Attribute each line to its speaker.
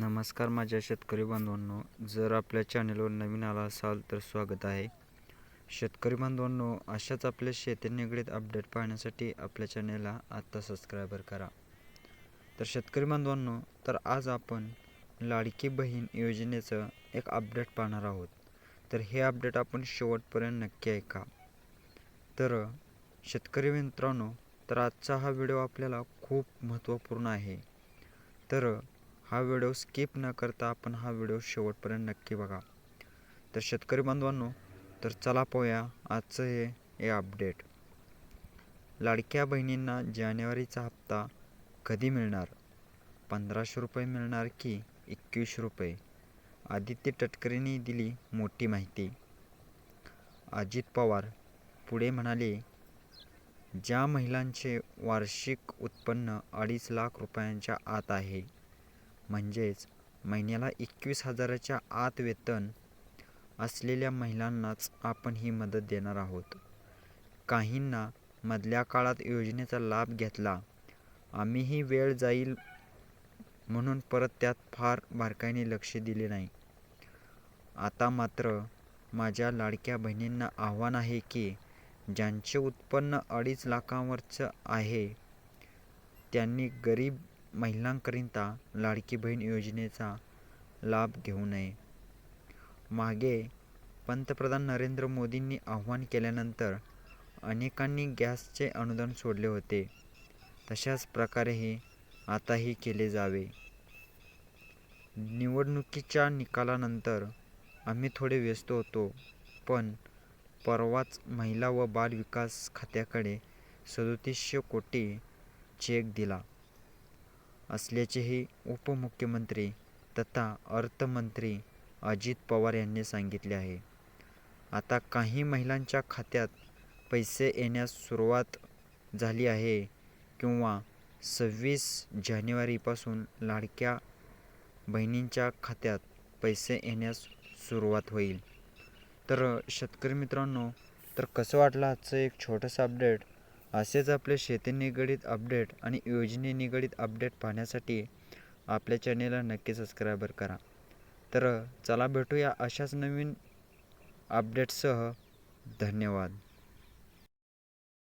Speaker 1: नमस्कार माझ्या शेतकरी बांधवांनो जर आपल्या चॅनलवर नवीन आला असाल तर स्वागत आहे. शेतकरी बांधवांनो अशाच आपल्या शेती निगडीत अपडेट पाहण्यासाठी आपल्या चॅनलला आत्ता सबस्क्रायबर करा. तर शेतकरी बांधवांनो तर आज आपण लाडकी बहीण योजनेचं एक अपडेट पाहणार आहोत. तर हे अपडेट आपण शेवटपर्यंत नक्की ऐका. तर शेतकरी मित्रांनो तर आजचा हा व्हिडिओ आपल्याला खूप महत्त्वपूर्ण आहे. तर हा व्हिडिओ स्किप न करता आपण हा व्हिडिओ शेवटपर्यंत नक्की बघा. तर शेतकरी बांधवांनो तर चला पाहूया आजचं हे हे अपडेट लाडक्या बहिणींना जानेवारीचा हप्ता कधी मिळणार? पंधराशे रुपये मिळणार की एकवीसशे रुपये? आदित्य तटकरेंनी दिली मोठी माहिती. अजित पवार पुढे म्हणाले ज्या महिलांचे वार्षिक उत्पन्न अडीच लाख रुपयांच्या आत आहे म्हणजेच महिन्याला एकवीस हजाराच्या आत वेतन असलेल्या महिलांनाच आपण ही मदत देणार आहोत. काहींना मधल्या काळात योजनेचा लाभ घेतला आम्हीही वेळ जाईल म्हणून परत त्यात फार बारकाईने लक्ष दिले नाही. आता मात्र माझ्या लाडक्या बहिणींना आव्हान आहे की ज्यांचे उत्पन्न अडीच लाखांवरचं आहे त्यांनी गरीब महिलांकरिता लाडकी बहीण योजनेचा लाभ घेऊ नये. मागे पंतप्रधान नरेंद्र मोदींनी आव्हान केल्यानंतर अनेकांनी गॅसचे अनुदान सोडले होते. तशाच प्रकारेही आताही केले जावे. निवडणुकीच्या निकालानंतर आम्ही थोडे व्यस्त होतो पण परवाच महिला व बाल विकास खात्याकडे सदोतीसशे कोटी चेक दिला. असल्याचेही उपमुख्यमंत्री तथा अर्थमंत्री अजित पवार यांनी सांगितले आहे. आता काही महिलांच्या खात्यात पैसे येण्यास सुरुवात झाली आहे किंवा सव्वीस जानेवारीपासून लाडक्या बहिणींच्या खात्यात पैसे येण्यास सुरुवात होईल. तर शेतकरी मित्रांनो तर कसं वाटलं आजचं एक छोटंसं अपडेट? असेच आपले शेती निगडीत अपडेट आणि योजने निगडीत अपडेट पाहण्यासाठी आपल्या चॅनेलला नक्की सबस्क्रायबर करा. तर चला भेटूया अशाच नवीन अपडेटसह धन्यवाद.